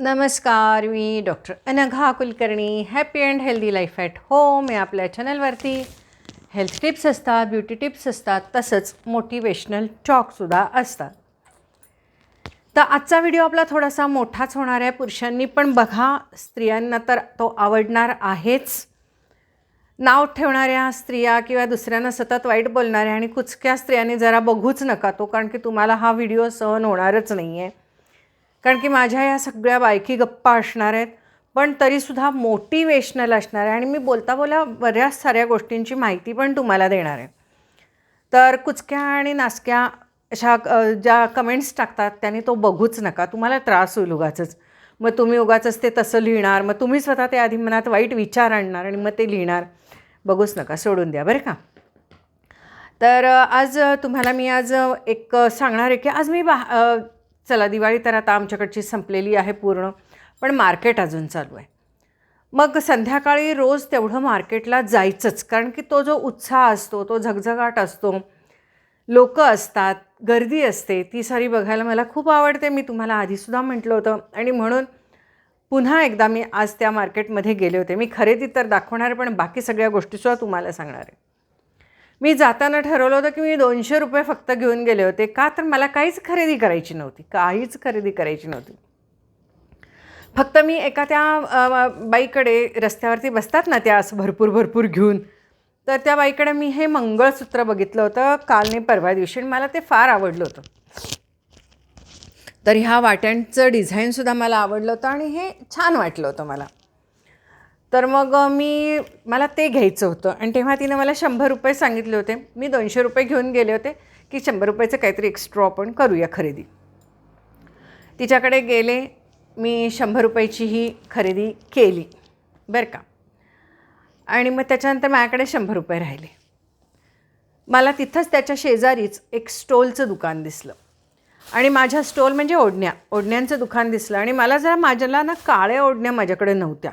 नमस्कार मी doctor Anagha Kulkarni. Happy and healthy life at home या आपल्या चॅनलवरती हेल्थ टिप्स असतात ब्युटी टिप्स असतात तसंच मोटिवेशनल टॉकसुद्धा असतात. तर आजचा व्हिडिओ आपला थोडासा मोठाच होणार आहे. पुरुषांनी पण बघा स्त्रियांना तर तो आवडणार आहेच. नाव ठेवणाऱ्या स्त्रिया किंवा दुसऱ्यांना सतत वाईट बोलणाऱ्या आणि कुचक्या स्त्रियांनी जरा बघूच नका तो कारण की तुम्हाला हा व्हिडिओ सहन होणारच नाही आहे कारण की माझ्या या सगळ्या बायकी गप्पा असणार आहेत पण तरीसुद्धा मोटिवेशनल असणार आहे. आणि मी बोलता बोला बऱ्याच साऱ्या गोष्टींची माहिती पण तुम्हाला देणार आहे. तर कुचक्या आणि नासक्या अशा ज्या कमेंट्स टाकतात त्यांनी तो बघूच नका. तुम्हाला त्रास होईल उगाचच. मग तुम्ही उगाचंच ते तसं लिहिणार मग तुम्ही स्वतः ते आधी मनात वाईट विचार आणणार आणि मग ते लिहिणार. बघूच नका सोडून द्या बरं का? तर आज तुम्हाला मी आज एक सांगणार आहे की आज मी बा चला दिवाळी तर आता आमच्याकडची संपलेली आहे पूर्ण पण मार्केट अजून चालू आहे. मग संध्याकाळी रोज तेवढं मार्केटला जायचंच कारण की तो जो उत्साह असतो तो झगझगाट असतो. लोक असतात गर्दी असते ती सारी बघायला मला खूप आवडते. मी तुम्हाला आधीसुद्धा म्हटलं होतं आणि म्हणून पुन्हा एकदा मी आज त्या मार्केटमध्ये गेले होते. मी खरेदी तर दाखवणार पण बाकी सगळ्या गोष्टीसुद्धा तुम्हाला सांगणार आहे. मी जाताना ठरवलं होतं की मी दोनशे रुपये फक्त घेऊन गेले होते. का तर मला काहीच खरेदी करायची नव्हती. काहीच खरेदी करायची नव्हती. फक्त मी एका त्या बाईकडे रस्त्यावरती बसतात ना त्या असं भरपूर भरपूर घेऊन. तर त्या बाईकडे मी हे मंगळसूत्र बघितलं होतं. काल नाही परवा दिवशी आणि मला ते फार आवडलं होतं. तर ह्या वाट्यांचं डिझाईनसुद्धा मला आवडलं होतं आणि हे छान वाटलं होतं मला. तर मग मी मला ते घ्यायचं होतं. आणि तेव्हा तिनं मला शंभर रुपये सांगितले होते. मी दोनशे रुपये घेऊन गेले होते की शंभर रुपयाचं काहीतरी एक्स्ट्रा आपण करूया खरेदी. तिच्याकडे गेले मी शंभर रुपयाची ही खरेदी केली बरं का? आणि मग त्याच्यानंतर माझ्याकडे शंभर रुपये राहिले. मला तिथंच त्याच्या शेजारीच एक स्टोलचं दुकान दिसलं. आणि माझ्या स्टोल म्हणजे ओढण्या ओढण्यांचं दुकान दिसलं. आणि मला जरा माझ्याला ना काळ्या ओढण्या माझ्याकडे नव्हत्या.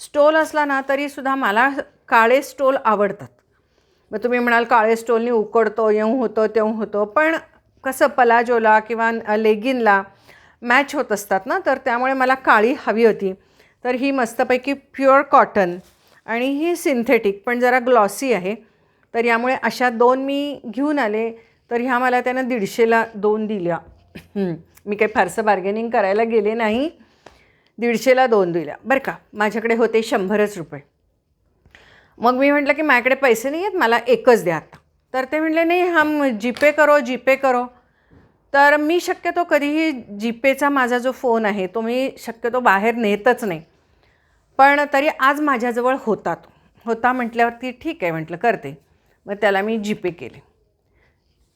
स्टोल असला ना तरीसुद्धा मला काळे स्टोल आवडतात. मग तुम्ही म्हणाल काळे स्टोलनी उकडतो येऊ होतो तेऊ होतो. पण कसं पलाजोला किंवा लेगिनला मॅच होत असतात ना तर त्यामुळे मला काळी हवी होती. तर ही मस्तपैकी प्युअर कॉटन आणि ही सिंथेटिक पण जरा ग्लॉसी आहे. तर यामुळे अशा दोन मी घेऊन आले तर ह्या मला त्यानं दीडशेला दोन दिल्या. मी काही फारसं बार्गेनिंग करायला गेले नाही. दीडशेला दोन दिल्या. बरं का माझ्याकडे होते शंभरच रुपये. मग मी म्हटलं की माझ्याकडे पैसे नाही आहेत मला एकच द्या आता. तर ते म्हटले नाही हा जीपे करो जीपे करो. तर मी शक्यतो कधीही जीपेचा माझा जो फोन आहे तो मी शक्यतो बाहेर नेतच नाही. पण तरी आज माझ्याजवळ होता तो. होता म्हटल्यावरती ठीक आहे म्हटलं करते. मग त्याला मी जीपे केले.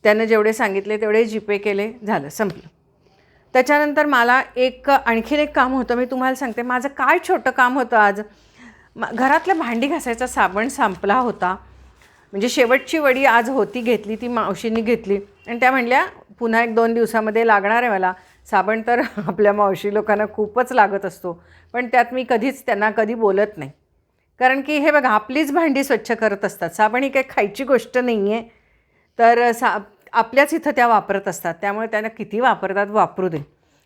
त्यानं जेवढे सांगितले तेवढे जीपे केले झालं संपलं. त्याच्यानंतर मला एक आणखीन एक काम होतं मी तुम्हाला सांगते. माझं काय छोटं काम होतं आज? मा घरातलं भांडी घासायचा साबण संपला होता. म्हणजे शेवटची वडी आज होती घेतली ती मावशींनी घेतली. आणि त्या म्हणल्या पुन्हा एक दोन दिवसामध्ये लागणार आहे मला. साबण तर आपल्या मावशी लोकांना खूपच लागत असतो. पण त्यात मी कधीच त्यांना कधी बोलत नाही. कारण की हे बघा आपलीच भांडी स्वच्छ करत असतात. साबण ही काही खायची गोष्ट नाही आहे तर सा आपल्याच इथं त्या वापरत असतात. त्यामुळे त्यांना किती वापरतात वापरू दे.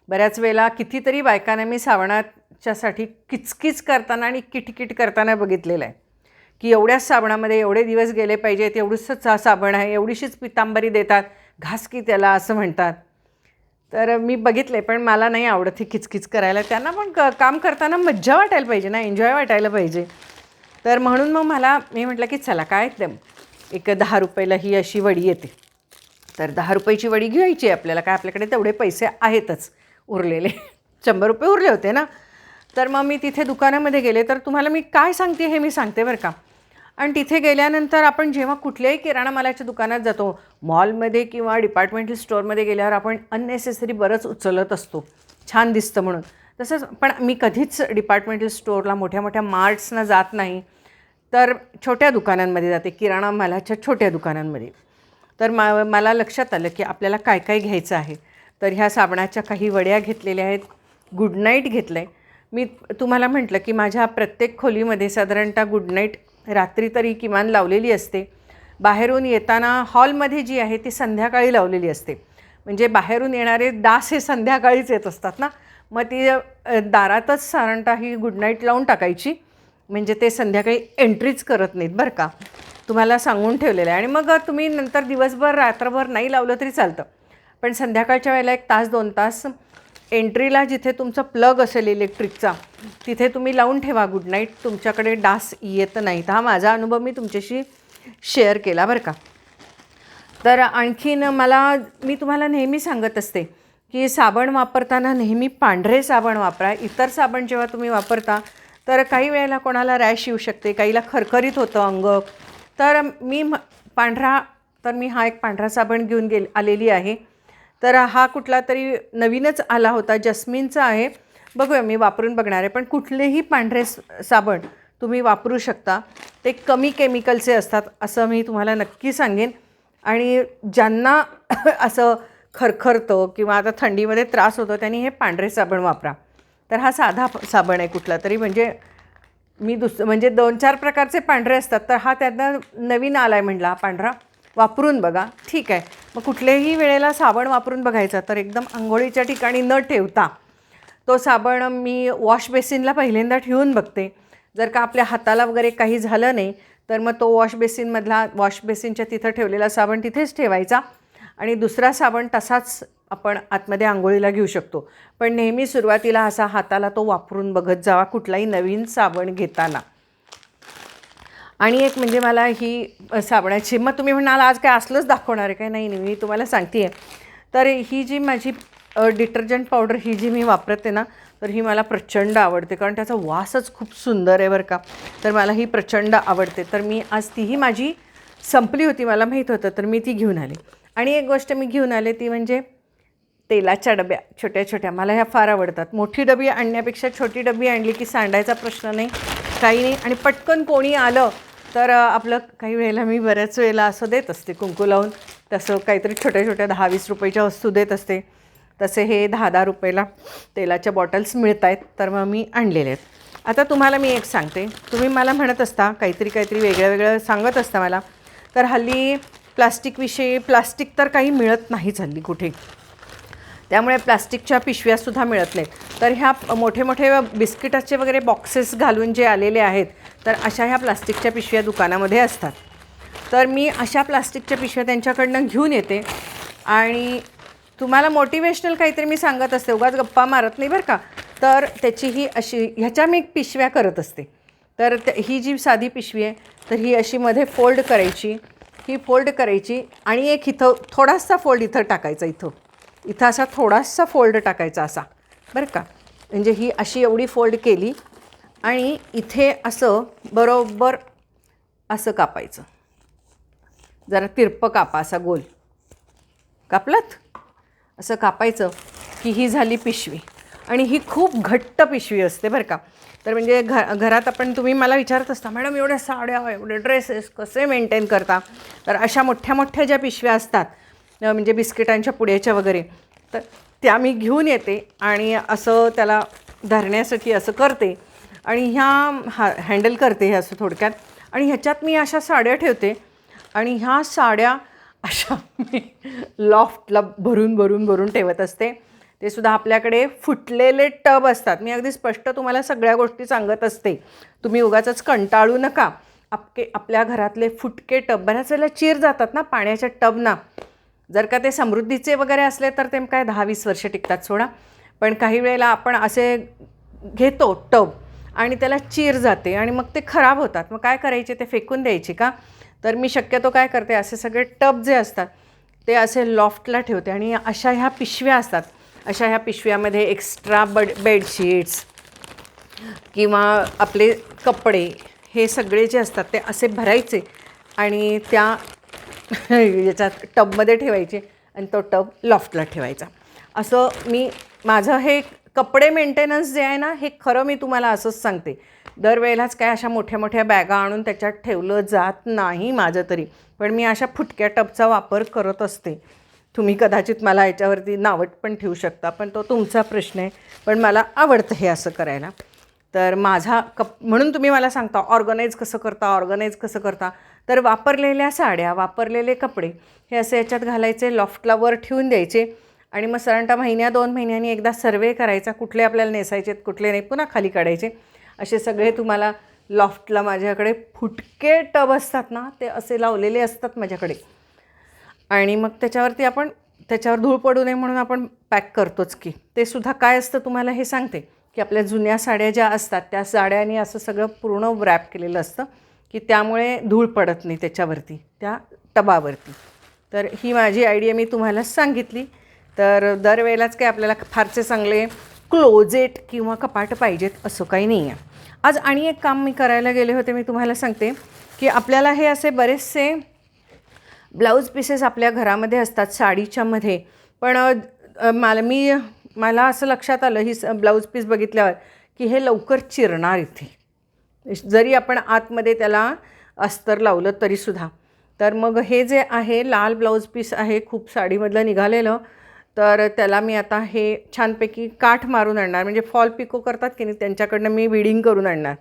बऱ्याच वेळेला कितीतरी बायकांना मी साबणाच्यासाठी किचकिच करताना आणि किटकिट करताना बघितलेलं आहे. की एवढ्याच साबणामध्ये एवढे दिवस गेले पाहिजेत एवढंच चा साबण आहे एवढीशीच पितांबरी देतात घास की त्याला असं म्हणतात. तर मी बघितले पण मला नाही आवडत ही किचकिच करायला. त्यांना पण क काम करताना मज्जा वाटायला पाहिजे ना एन्जॉय वाटायला पाहिजे. तर म्हणून मग मला मी म्हटलं की चला काय एक दहा रुपयाला ही अशी वडी येते. तर दहा रुपयाची वडी घ्यायची आहे आपल्याला. काय आपल्याकडे तेवढे पैसे आहेतच उरलेले. शंभर रुपये उरले होते ना? तर मग मी तिथे दुकानामध्ये गेले. तर तुम्हाला मी काय सांगते हे मी सांगते बरं का? आणि तिथे गेल्यानंतर आपण जेव्हा कुठल्याही किराणा मालाच्या दुकानात जातो मॉलमध्ये किंवा डिपार्टमेंटल स्टोअरमध्ये गेल्यावर आपण अननेसेसरी बरंच उचलत असतो. छान दिसतं म्हणून. तसंच पण मी कधीच डिपार्टमेंटल स्टोअरला मोठ्या मोठ्या मार्ट्सना जात नाही. तर छोट्या दुकानांमध्ये जाते किराणा मालाच्या छोट्या दुकानांमध्ये. तर मा मला लक्षात आलं की आपल्याला काय काय घ्यायचं आहे. तर ह्या साबणाच्या काही वड्या घेतलेल्या आहेत. गुड नाईट घेतलं आहे मी तुम्हाला म्हटलं की माझ्या प्रत्येक खोलीमध्ये साधारणतः गुड नाईट रात्री तरी किमान लावलेली असते. बाहेरून येताना हॉलमध्ये जी आहे ती संध्याकाळी लावलेली असते. म्हणजे बाहेरून येणारे डास हे संध्याकाळीच येत असतात ना? मग ती दारातच साधारणतः ही गुड नाईट लावून टाकायची. म्हणजे ते संध्याकाळी एंट्रीच करत नाहीत बरं का? तुम्हाला सांगून ठेवलेलं आहे. आणि मग तुम्ही नंतर दिवसभर रात्रभर नाही लावलं तरी चालतं. पण संध्याकाळच्या वेळेला एक तास दोन तास एंट्रीला जिथे तुमचं प्लग असेल इलेक्ट्रिकचा तिथे तुम्ही लावून ठेवा. गुड नाईट तुमच्याकडे डास येत नाहीत. हा माझा अनुभव मी तुमच्याशी शेअर केला बरं का. तर आणखीन मला मी तुम्हाला नेहमी सांगत असते की साबण वापरताना नेहमी पांढरे साबण वापरा. इतर साबण जेव्हा तुम्ही वापरता तर काही वेळेला कोणाला रॅश येऊ शकते काहीला खरखरीत होतं अंग तर मी म- पांढरा तर मी हा एक पांढरा साबण घेऊन गेल आलेली आहे. तर हा कुठला तरी नवीनच आला होता जस्मिनचा आहे. बघूया मी वापरून बघणार आहे. पण कुठलेही पांढरे स- साबण तुम्ही वापरू शकता. ते कमी केमिकलचे असतात असं मी तुम्हाला नक्की सांगेन. आणि ज्यांना असं खरखरतं किंवा आता थंडीमध्ये त्रास होतो त्यांनी हे पांढरे साबण वापरा. तर हा साधा साबण आहे कुठला तरी म्हणजे मी दुस म्हणजे दोन चार प्रकारचे पांढरे असतात तर हा त्यांना नवीन आला आहे म्हटला पांढरा. वापरून बघा. ठीक आहे. मग कुठल्याही वेळेला साबण वापरून बघायचा तर एकदम आंघोळीच्या ठिकाणी न ठेवता तो साबण मी वॉश बेसिनला पहिल्यांदा ठेवून बघते. जर का आपल्या हाताला वगैरे काही झालं नाही तर मग तो वॉश बेसिनमधला वॉश बेसिनच्या तिथं ठेवलेला साबण तिथेच ठेवायचा. आणि दुसरा साबण तसाच आपण आतमध्ये आंघोळीला घेऊ शकतो. पण नेहमी सुरुवातीला असा हाताला तो वापरून बघत जावा कुठलाही नवीन साबण घेताना. आणि एक म्हणजे मला ही साबणाची मग तुम्ही म्हणाल आज काय असलंच दाखवणार आहे? काय नाही नाही मी तुम्हाला सांगते आहे तर ही जी माझी डिटर्जंट पावडर ही जी मी वापरते ना तर ही मला प्रचंड आवडते. कारण त्याचा वासच खूप सुंदर आहे बरं का. तर मला ही प्रचंड आवडते. तर मी आज तीही माझी संपली होती मला माहीत होतं तर मी ती घेऊन आली. आणि एक गोष्ट मी घेऊन आले ती म्हणजे तेलाच्या डब्या छोट्या छोट्या. मला ह्या फार आवडतात. मोठी डबी आणण्यापेक्षा छोटी डबी आणली की सांडायचा प्रश्न नाही काही नाही. आणि पटकन कोणी आलं तर आपलं काही वेळेला मी बऱ्याच वेळेला असं देत असते कुंकू लावून. तसं काहीतरी छोट्या छोट्या दहा वीस रुपयाच्या वस्तू देत असते. तसे हे दहा दहा रुपयाला तेलाच्या बॉटल्स मिळत आहेत तर मग मी आणलेले आहेत. आता तुम्हाला मी एक सांगते. तुम्ही मला म्हणत असता काहीतरी काहीतरी वेगळं वेगळं सांगत असता मला. तर हल्ली प्लास्टिकविषयी प्लास्टिक तर काही मिळत नाही हल्ली कुठे. त्यामुळे प्लास्टिकच्या पिशव्यासुद्धा मिळत नाहीत. तर ह्या मोठे मोठे बिस्किटाचे वगैरे बॉक्सेस घालून जे आलेले आहेत तर अशा ह्या प्लास्टिकच्या पिशव्या दुकानामध्ये असतात. तर मी अशा प्लास्टिकच्या पिशव्या त्यांच्याकडनं घेऊन येते. आणि तुम्हाला मोटिवेशनल काहीतरी मी सांगत असते. उगाच गप्पा मारत नाही बरं का. तर त्याची ही अशी ह्याच्या मी पिशव्या करत असते. तर त्या- ही जी साधी पिशवी आहे तर ही अशी मध्ये फोल्ड करायची. ही फोल्ड करायची आणि एक इथं थोडासा फोल्ड इथं टाकायचा इथं. इथं असा थोडासा फोल्ड टाकायचा असा. बरं का? म्हणजे ही अशी एवढी फोल्ड केली आणि इथे असं बरोबर असं कापायचं. जरा तिरपं कापा असा गोल. कापलात? असं कापायचं की ही झाली पिशवी. आणि ही खूप घट्ट पिशवी असते बरं का? तर म्हणजे घ घरात आपण तुम्ही मला विचारत असता मॅडम एवढ्या साड्या एवढे ड्रेसेस कसे मेंटेन करता? तर अशा मोठ्या मोठ्या ज्या पिशव्या असतात म्हणजे बिस्किटांच्या पुड्याच्या वगैरे तर त्या मी घेऊन येते आणि असं त्याला धरण्यासाठी असं करते आणि ह्या हा हँडल करते हे असं थोडक्यात आणि ह्याच्यात मी अशा साड्या ठेवते आणि ह्या साड्या अशा मी लॉफ्टला भरून भरून भरून ठेवत असते. ते सुद्धा आपल्याकडे फुटलेले टब असतात. मी अगदी स्पष्ट तुम्हाला सगळ्या गोष्टी सांगत असते. तुम्ही उगाचच कंटाळू नका. आपके आपल्या घरातले फुटके टब बऱ्याच वेळेला चीर जातात ना पाण्याच्या टबना जर का ते समृद्धीचे वगैरे असले तर ते काय दहा वीस वर्ष टिकतात सोडा. पण काही वेळेला आपण असे घेतो टब आणि त्याला चीर जाते आणि मग ते खराब होतात. मग काय करायचे? ते फेकून द्यायचे का? तर मी शक्यतो काय करते? असे सगळे टब जे असतात ते असे लॉफ्टला ठेवते आणि अशा ह्या पिशव्या असतात. अशा ह्या पिशव्यामध्ये एक्स्ट्रा बड बेडशीट्स किंवा आपले कपडे हे सगळे जे असतात ते असे भरायचे आणि त्या याच्यात टबमध्ये ठेवायचे आणि तो टब लॉफ्टला ठेवायचा. असं मी माझं हे कपडे मेंटेनन्स जे आहे ना हे खरं मी तुम्हाला असंच सांगते. दरवेळेलाच काय अशा मोठ्या मोठ्या बॅगा आणून त्याच्यात ठेवलं जात नाही माझं तरी. पण मी अशा फुटक्या टबचा वापर करत असते. तुम्ही कदाचित मला याच्यावरती नावट पण ठेवू शकता पण तो तुमचा प्रश्न आहे. पण मला आवडतं हे असं करायला. तर माझा कप म्हणून तुम्ही मला सांगता ऑर्गनाईज कसं करता ऑर्गनाईज कसं करता? तर वापरलेल्या साड्या वापरलेले कपडे हे असे याच्यात घालायचे लॉफ्टला वर ठेवून द्यायचे. आणि मग सरांटा महिन्या दोन महिन्यांनी एकदा सर्वे करायचा कुठले आपल्याला नेसायचे आहेत कुठले नाही पुन्हा खाली काढायचे. असे सगळे तुम्हाला लॉफ्टला माझ्याकडे फुटके टब असतात ना ते असे लावलेले असतात माझ्याकडे. आणि मग त्याच्यावरती आपण त्याच्यावर धूळ पडू नये म्हणून आपण पॅक करतोच की. ते सुद्धा काय असतं तुम्हाला हे सांगते की आपल्या जुन्या साड्या ज्या असतात त्या साड्याने असं सगळं पूर्ण रॅप केलेलं असतं की त्यामुळे धूळ पडत नाही त्याच्यावरती त्या टबावरती. तर ही माझी आयडिया मी तुम्हाला सांगितली. तर दरवेळेलाच काय आपल्याला फारसे चांगले क्लोजेट किंवा कपाट पाहिजेत असं काही नाही आहे आज आणि एक काम मी करायला गेले होते मी तुम्हाला सांगते की आपल्याला हे असे बरेचसे ब्लाऊज पीसेस आपल्या घरामध्ये असतात साडीच्यामध्ये पण मला मी मला असं लक्षात आलं ही स ब्लाऊज पीस बघितल्यावर की हे लवकर चिरणार इथे. जरी आपण आतमध्ये त्याला अस्तर लावलं तरीसुद्धा तर मग हे जे आहे लाल ब्लाऊज पीस आहे खूप साडीमधलं निघालेलं. तर त्याला मी आता हे छानपैकी काठ मारून आणणार. म्हणजे फॉल पिको करतात की नाही त्यांच्याकडनं मी विडिंग करून आणणार.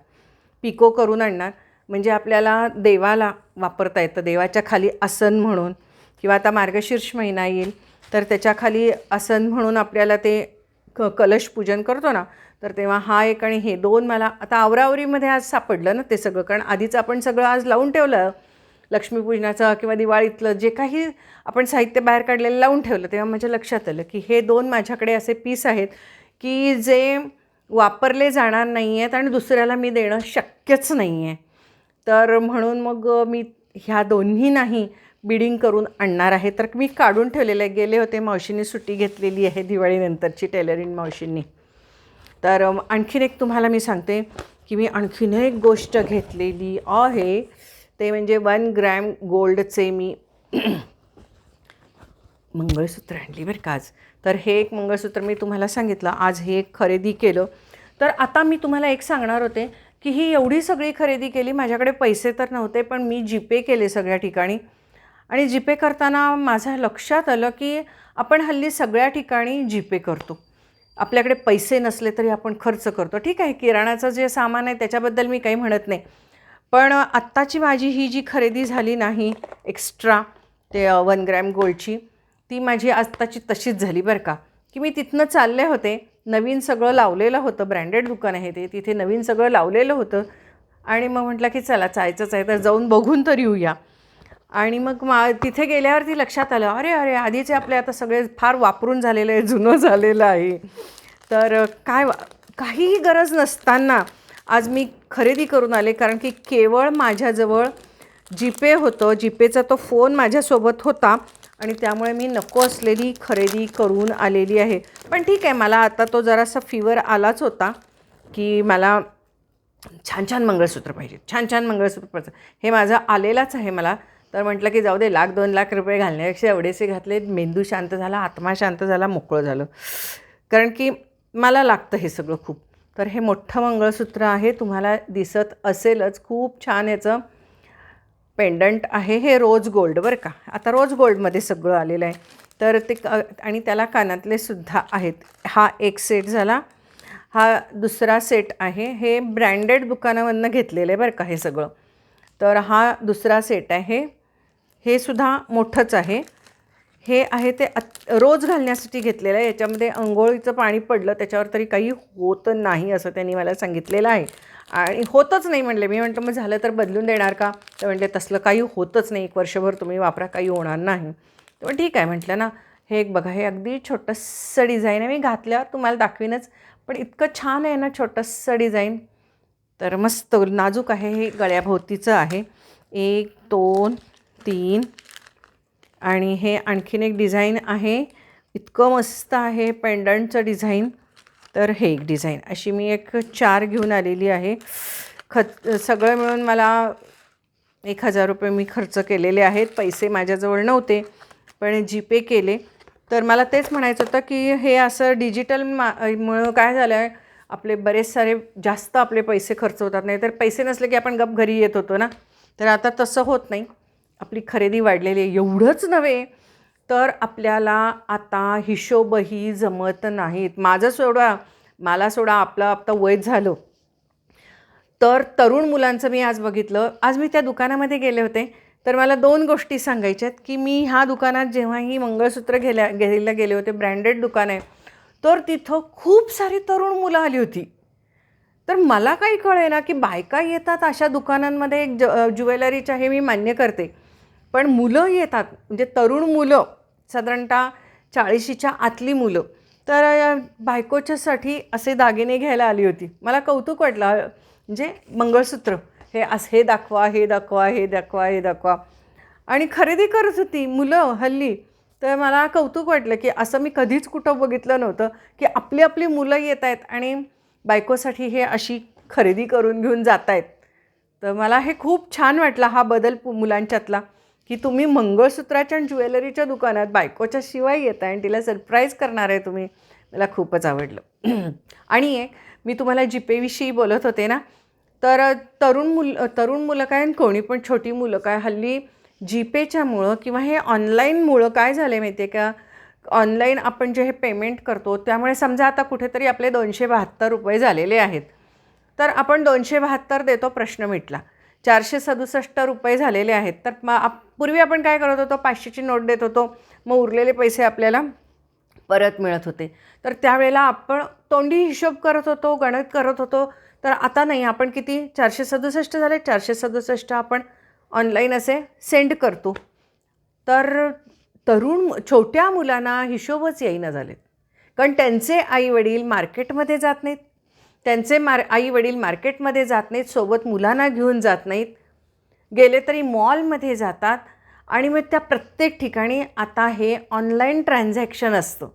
पिको करून आणणार. म्हणजे आपल्याला देवाला वापरता येतं. देवाच्या खाली आसन म्हणून किंवा आता मार्गशीर्ष महिना येईल तर त्याच्याखाली आसन म्हणून आपल्याला ते क कलश पूजन करतो ना तर तेव्हा हा एक आणि हे दोन मला आता आवरावरीमध्ये आज सापडलं ना ते सगळं. कारण आधीच आपण सगळं आज लावून ठेवलं लक्ष्मीपूजनाचं किंवा दिवाळीतलं जे काही आपण साहित्य बाहेर काढलेलं लावून ठेवलं तेव्हा माझ्या लक्षात आलं की हे दोन माझ्याकडे असे पीस आहेत की जे वापरले जाणार नाही आहेत आणि दुसऱ्याला मी देणं शक्यच नाही आहे तर म्हणून मग मी ह्या दोन्ही नाही बिडिंग करून आणणार आहे. तर मी काढून ठेवलेले आहे गेले होते मावशींनी सुट्टी घेतलेली आहे दिवाळीनंतरची टेलरिंग मावशींनी. तर आणखीन एक तुम्हाला मी सांगते की मी आणखीन एक गोष्ट घेतलेली आहे. ते म्हणजे वन ग्रॅम गोल्डचे मी मंगळसूत्र आणली बरं का आज. तर हे एक मंगळसूत्र मी तुम्हाला सांगितलं. आज हे एक खरेदी केलं. तर आता मी तुम्हाला एक सांगणार होते की ही एवढी सगळी खरेदी केली माझ्याकडे पैसे तर नव्हते पण मी जीपे केले सगळ्या ठिकाणी. आणि जीपे करताना माझ्या लक्षात आलं की आपण हल्ली सगळ्या ठिकाणी जीपे करतो. आपल्याकडे पैसे नसले तरी आपण खर्च करतो. ठीक आहे किराणाचं जे सामान आहे त्याच्याबद्दल मी काही म्हणत नाही. पण आत्ताची माझी ही जी खरेदी झाली नाही एक्स्ट्रा ते वन ग्रॅम गोल्डची ती माझी आत्ताची तशीच झाली बरं का. की मी तिथनं चालले होते नवीन सगळं लावलेलं होतं ब्रँडेड दुकान आहे ते तिथे नवीन सगळं लावलेलं होतं. आणि मग म्हटलं की चला जायचंच आहे तर जाऊन बघून तर येऊया. आणि मग मा तिथे गेल्यावरती लक्षात आलं अरे अरे आधीचे आपले आता सगळे फार वापरून झालेलं आहे जुनं झालेलं आहे. तर काय वा काहीही गरज नसताना आज मी खरेदी करून आले कारण की केवळ माझ्याजवळ जीपे होतं जीपेचा तो फोन माझ्यासोबत होता आणि त्यामुळे मी नको असलेली खरेदी करून आलेली आहे. पण ठीक आहे मला आता तो जरासा फिवर आलाच होता की मला छान छान मंगळसूत्र पाहिजे छान छान मंगळसूत्र पाहिजे. हे माझं आलेलाच आहे मला. तर म्हटलं की जाऊ दे लाख दोन लाख रुपये घालण्यापेक्षा एवढेसे घातले मेंदू शांत झाला आत्मा शांत झाला मोकळं झालं. कारण की मला लागतं हे सगळं खूप. तर हे मोठं मंगळसूत्र आहे तुम्हाला दिसत असेलच. खूप छान याचं पेंडंट आहे हे रोज गोल्ड बरं का. आता रोज गोल्डमध्ये सगळं आलेलं आहे. तर ते क आणि त्याला कानातले सुद्धा आहेत. हा एक सेट झाला. हा दुसरा सेट आहे. हे ब्रँडेड दुकानामधनं घेतलेलं आहे बरं का हे सगळं. तर हा दुसरा सेट आहे. हे सुद्धा मोठंच आहे. हे आहे ते अत रोज घालण्यासाठी घेतलेलं आहे. याच्यामध्ये अंघोळीचं पाणी पडलं त्याच्यावर तरी काही होत नाही असं त्यांनी मला सांगितलेलं आहे. आणि होतच नाही म्हणले. मी म्हटलं मग झालं तर बदलून देणार का? तर म्हटले तसलं काही होतच नाही. एक वर्षभर तुम्ही वापरा काही होणार नाही. तर ठीक आहे म्हटलं ना हे एक बघा हे अगदी छोटंसं डिझाईन आहे. मी घातल्यावर तुम्हाला दाखवीनच. पण इतकं छान आहे ना छोटंसं डिझाईन. तर मस्त नाजूक आहे हे गळ्याभोवतीचं आहे. एक दोन तीन. आणि हे आणखीन एक डिझाईन आहे. इतकं मस्त आहे पेंडंटचं डिझाईन. तर हे एक डिझाईन. अशी मी एक चार घेऊन आलेली आहे. खत सगळं मिळून मला एक हजार रुपये मी खर्च केलेले आहेत. पैसे माझ्याजवळ नव्हते पण जीपे केले. तर मला तेच म्हणायचं होतं की हे असं डिजिटल मा मुळं काय झालं आहे आपले बरेच सारे जास्त आपले पैसे खर्च होतात. नाही तर पैसे नसले की आपण गप घरी येत होतो ना? तर आता तसं होत नाही. आपली खरेदी वाढलेली आहे. एवढंच नव्हे तर आपल्याला आता हिशोबही जमत नाहीत. माझं सोडा मला सोडा आपलं आता वय झालं. तर तरुण मुलांचं मी आज बघितलं. आज मी त्या दुकानामध्ये गेले होते. तर मला दोन गोष्टी सांगायच्या आहेत की मी ह्या दुकानात जेव्हाही मंगळसूत्र घ्यायला घ्यायला गेले होते ब्रँडेड दुकान आहे तर तिथं खूप सारी तरुण मुलं आली होती. तर मला काही कळे ना की बायका येतात अशा दुकानांमध्ये एक ज ज्वेलरीच्या हे मी मान्य करते. पण मुलं येतात म्हणजे तरुण मुलं साधारणतः चाळीशीच्या आतली मुलं. तर बायकोच्यासाठी असे दागिने घ्यायला आली होती. मला कौतुक वाटलं म्हणजे मंगळसूत्र हे असं हे दाखवा हे दाखवा हे दाखवा हे दाखवा. आणि खरेदी करत होती मुलं हल्ली. तर मला कौतुक वाटलं की असं मी कधीच कुठं बघितलं नव्हतं की आपली आपली मुलं येत आहेत आणि बायकोसाठी हे अशी खरेदी करून घेऊन जात आहेत. तर मला हे खूप छान वाटलं हा बदल पु- मुलांच्यातला. की तुम्ही मंगळसूत्राच्या आणि ज्वेलरीच्या दुकानात बायकोच्या शिवाय येत आहे आणि तिला सरप्राईज करणार आहे तुम्ही मला खूपच आवडलं. आणि एक मी तुम्हाला जीपेविषयी बोलत होते ना तर तरुण मुल तरुण मुलं काय आणि कोणी पण छोटी मुलं काय हल्ली जीपेच्यामुळं किंवा हे ऑनलाईनमुळं काय झालं आहे माहिती आहे का? ऑनलाईन आपण जे हे पेमेंट करतो त्यामुळे समजा आता कुठेतरी आपले दोनशे बहात्तर रुपये झालेले आहेत. तर आपण दोनशे बहात्तर देतो प्रश्न मिटला. चारशे सदुसष्ट रुपये झालेले आहेत. तर मग आप पूर्वी आपण काय करत होतो? पाचशेची नोट देत होतो. मग उरलेले पैसे आपल्याला परत मिळत होते. तर त्यावेळेला आपण तोंडी हिशोब करत होतो गणित करत होतो. तर आता नाही आपण किती? चारशे सदुसष्ट झाले. चारशे सदुसष्ट आपण ऑनलाईन असे सेंड करतो. तर तरुण छोट्या मुलांना हिशोबच येईना झालेत. कारण त्यांचे आईवडील मार्केटमध्ये जात नाहीत. त्यांचे मार आईवडील मार्केटमध्ये जात नाहीत सोबत मुलांना घेऊन जात नाहीत. गेले तरी मॉलमध्ये जातात आणि मग त्या प्रत्येक ठिकाणी आता हे ऑनलाईन ट्रान्झॅक्शन असतं.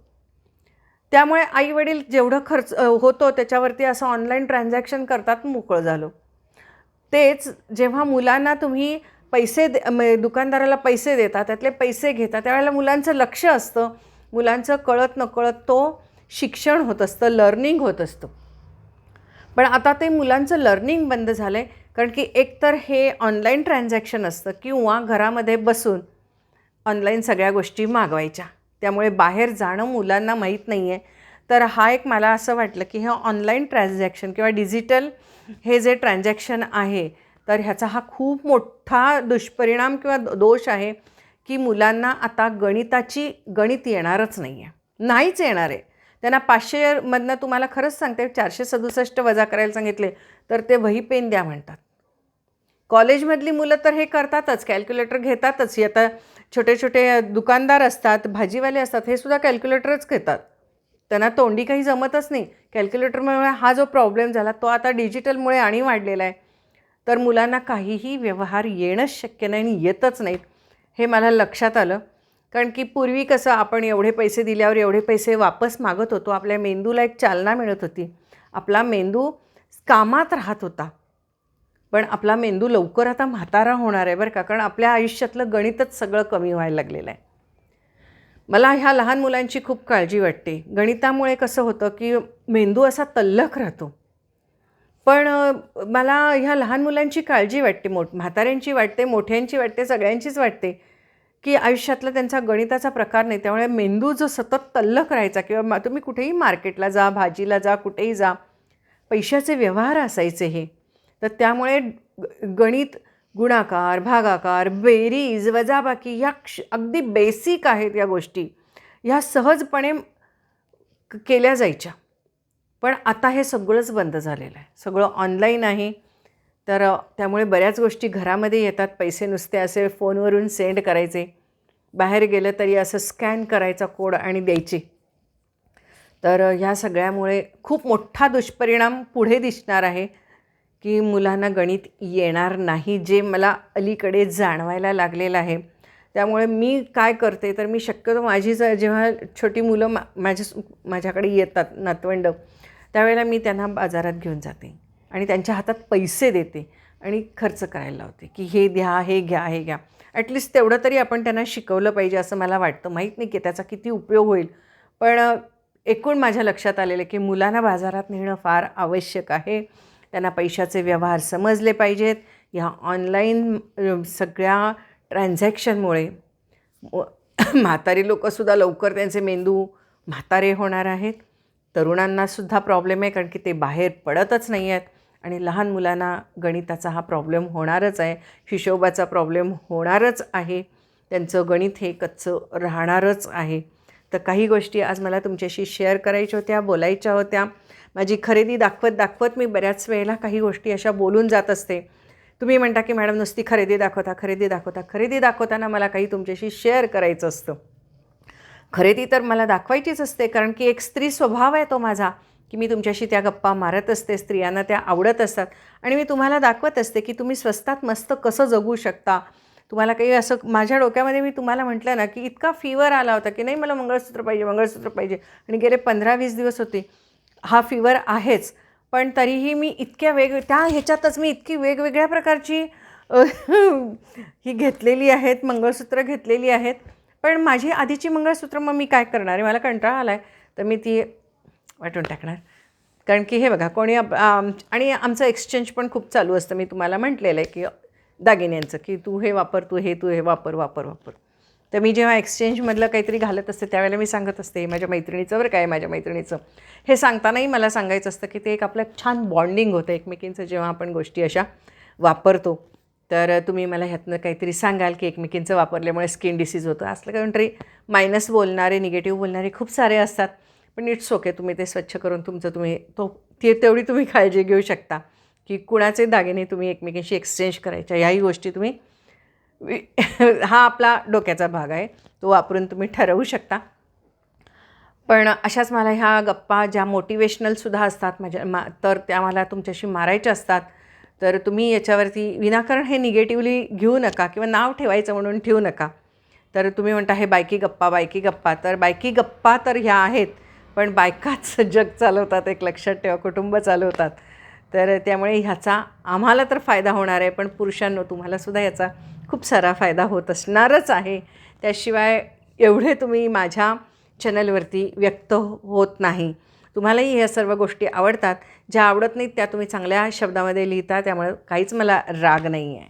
त्यामुळे आईवडील जेवढं खर्च होतो त्याच्यावरती असं ऑनलाईन ट्रान्झॅक्शन करतात मोकळं झालं. तेच जेव्हा मुलांना तुम्ही पैसे दे दुकानदाराला पैसे देता त्यातले पैसे घेता त्यावेळेला मुलांचं लक्ष असतं. मुलांचं कळत नकळत तो शिक्षण होत असतं लर्निंग होत असतं. पण आता ते मुलांचं लर्निंग बंद झालं आहे कारण की एकतर हे ऑनलाईन ट्रान्झॅक्शन असतं किंवा घरामध्ये बसून ऑनलाईन सगळ्या गोष्टी मागवायच्या. त्यामुळे बाहेर जाणं मुलांना माहीत नाही आहे तर हा एक मला असं वाटलं की हे ऑनलाईन ट्रान्झॅक्शन किंवा डिजिटल हे जे ट्रान्झॅक्शन आहे तर ह्याचा हा खूप मोठा दुष्परिणाम किंवा दोष आहे की मुलांना आता गणिताची गणित येणारच नाही आहे नाहीच येणार आहे. त्यांना पाचशेमधनं तुम्हाला खरंच सांगते चारशे सदुसष्ट वजा करायला सांगितले तर ते वही पेन द्या म्हणतात. कॉलेजमधली मुलं तर हे करतातच कॅल्क्युलेटर घेतातच. आता छोटे छोटे दुकानदार असतात भाजीवाले असतात हे सुद्धा कॅल्क्युलेटरच घेतात. त्यांना तोंडी काही जमतच नाही. कॅल्क्युलेटरमुळे हा जो प्रॉब्लेम झाला तो आता डिजिटलमुळे आणि वाढलेला आहे. तर मुलांना काहीही व्यवहार येणंच शक्य नाही आणि येतच नाहीत. हे मला लक्षात आलं. कारण की पूर्वी कसं आपण एवढे पैसे दिल्यावर एवढे पैसे वापस मागत होतो आपल्या मेंदूला एक चालना मिळत होती. आपला मेंदू कामात राहत होता. पण आपला मेंदू लवकर आता म्हातारा होणार आहे बरं का कारण आपल्या आयुष्यातलं गणितच सगळं कमी व्हायला लागलेलं आहे. मला ह्या लहान मुलांची खूप काळजी वाटते. गणितामुळे कसं होतं की मेंदू असा तल्लख राहतो. पण मला ह्या लहान मुलांची काळजी वाटते मोठ म्हाताऱ्यांची वाटते मोठ्यांची वाटते सगळ्यांचीच वाटते. की आयुष्यातला त्यांचा गणिताचा प्रकार नाही त्यामुळे मेंदू जो सतत तल्लक राहायचा किंवा मा- तुम्ही कुठेही मार्केटला जा भाजीला जा कुठेही जा पैशाचे व्यवहार असायचे हे. तर त्यामुळे ग- गणित गुणाकार भागाकार बेरीज वजाबाकी ह्या क्ष अगदी बेसिक आहेत या गोष्टी. ह्या सहजपणे केल्या जायच्या. पण आता हे सगळंच बंद झालेलं आहे. सगळं ऑनलाईन आहे. तर त्यामुळे बऱ्याच गोष्टी घरामध्ये येतात. पैसे नुसते असे फोनवरून सेंड करायचे. बाहेर गेलं तरी असं स्कॅन करायचा कोड आणि द्यायचे. तर ह्या सगळ्यामुळे खूप मोठा दुष्परिणाम पुढे दिसणार आहे की मुलांना गणित येणार नाही जे मला अलीकडे जाणवायला लागलेलं आहे. त्यामुळे मी काय करते तर मी शक्यतो माझी ज- जेव्हा छोटी मुलं मा माझ्या माझ्याकडे येतात नातवंड त्यावेळेला मी त्यांना बाजारात घेऊन जाते. आणि त्यांच्या हातात पैसे देते आणि खर्च करायला लावते की हे द्या हे घ्या हे घ्या. ॲटलिस्ट तेवढं तरी आपण त्यांना शिकवलं पाहिजे असं मला वाटतं. माहीत नाही की त्याचा किती उपयोग होईल. पण एकूण माझ्या लक्षात आलेलं की मुलांना बाजारात नेणं फार आवश्यक आहे. त्यांना पैशाचे व्यवहार समजले पाहिजेत. ह्या ऑनलाईन सगळ्या ट्रान्झॅक्शनमुळे म्हातारी लोकंसुद्धा लवकर त्यांचे मेंदू म्हातारे होणार आहेत. तरुणांनासुद्धा प्रॉब्लेम आहे कारण की ते बाहेर पडतच नाही आहेत. आणि लहान मुलांना गणिताचा हा प्रॉब्लेम होणारच आहे हिशोबाचा प्रॉब्लेम होणारच आहे त्यांचं गणित हे कच्चं राहणारच आहे. तर काही गोष्टी आज मला तुमच्याशी शेअर करायच्या होत्या बोलायच्या होत्या. माझी खरेदी दाखवत दाखवत मी बऱ्याच वेळेला काही गोष्टी अशा बोलून जात असते. तुम्ही म्हणता की मॅडम नुसती खरेदी दाखवता खरेदी दाखवता खरेदी दाखवताना मला काही तुमच्याशी शेअर करायचं असतं. खरेदी तर मला दाखवायचीच असते कारण की एक स्त्री स्वभाव आहे तो माझा. की मी तुमच्याशी त्या गप्पा मारत असते स्त्रियांना त्या आवडत असतात. आणि मी तुम्हाला दाखवत असते की तुम्ही स्वस्तात मस्त कसं जगू शकता. तुम्हाला काही असं माझ्या डोक्यामध्ये मी तुम्हाला म्हटलं ना की इतका फीवर आला होता की नाही मला मंगळसूत्र पाहिजे मंगळसूत्र पाहिजे. आणि गेले पंधरा वीस दिवस होते. हा फीवर आहेच. पण तरीही मी इतक्या वेग त्या ह्याच्यातच मी इतकी वेगवेगळ्या प्रकारची ही घेतलेली आहेत मंगळसूत्र घेतलेली आहेत. पण माझी आधीची मंगळसूत्र मग मी काय करणार आहे? मला कंटाळा आला आहे तर मी ती वाटून टाकणार. कारण की हे बघा कोणी आम- आणि आमचं एक्सचेंज पण खूप चालू असतं. मी तुम्हाला म्हटलेलं आहे की दागिन्यांचं की तू हे वापर तू हे तू हे वापर वापर वापर. तर मी जेव्हा एक्सचेंजमधलं काहीतरी घालत असते त्यावेळेला मी सांगत असते माझ्या मैत्रिणीचं बरं काय माझ्या मैत्रिणीचं. हे सांगतानाही मला सांगायचं असतं की ते एक आपलं छान बॉन्डिंग होतं एकमेकींचं जेव्हा आपण गोष्टी अशा वापरतो. तर तुम्ही मला ह्यातनं काहीतरी सांगाल की एकमेकींचं वापरल्यामुळे स्किन डिसीज होतं. असलं काहीतरी मायनस बोलणारे निगेटिव्ह बोलणारे खूप सारे असतात. पण इट्स ओके तुम्ही ते स्वच्छ करून तुमचं तुम्ही तो ती तेवढी तुम्ही काळजी घेऊ शकता की कुणाचे दागिने तुम्ही एकमेकींशी एक्सचेंज करायच्या याही गोष्टी तुम्ही वि- हा आपला डोक्याचा भाग आहे तो वापरून तुम्ही ठरवू शकता. पण अशाच मला ह्या गप्पा ज्या मोटिवेशनलसुद्धा असतात माझ्या मा तर त्या मला तुमच्याशी मारायच्या असतात. तर तुम्ही याच्यावरती विनाकारण हे निगेटिव्हली घेऊ नका किंवा नाव ठेवायचं म्हणून ठेवू नका. तर तुम्ही म्हणता हे बायकी गप्पा बायकी गप्पा. तर बायकी गप्पा तर ह्या आहेत. पण बायकाच जग चालवतात एक लक्षात ठेवा कुटुंब चालवतात. तर त्यामुळे ह्याचा आम्हाला तर फायदा होणार आहे पण पुरुषांनो तुम्हालासुद्धा याचा खूप सारा फायदा होत असणारच आहे. त्याशिवाय एवढे तुम्ही माझ्या चॅनलवरती व्यक्त होत नाही. तुम्हालाही ह्या सर्व गोष्टी आवडतात. ज्या आवडत नाहीत त्या तुम्ही चांगल्या शब्दामध्ये लिहिता त्यामुळे काहीच मला राग नाही आहे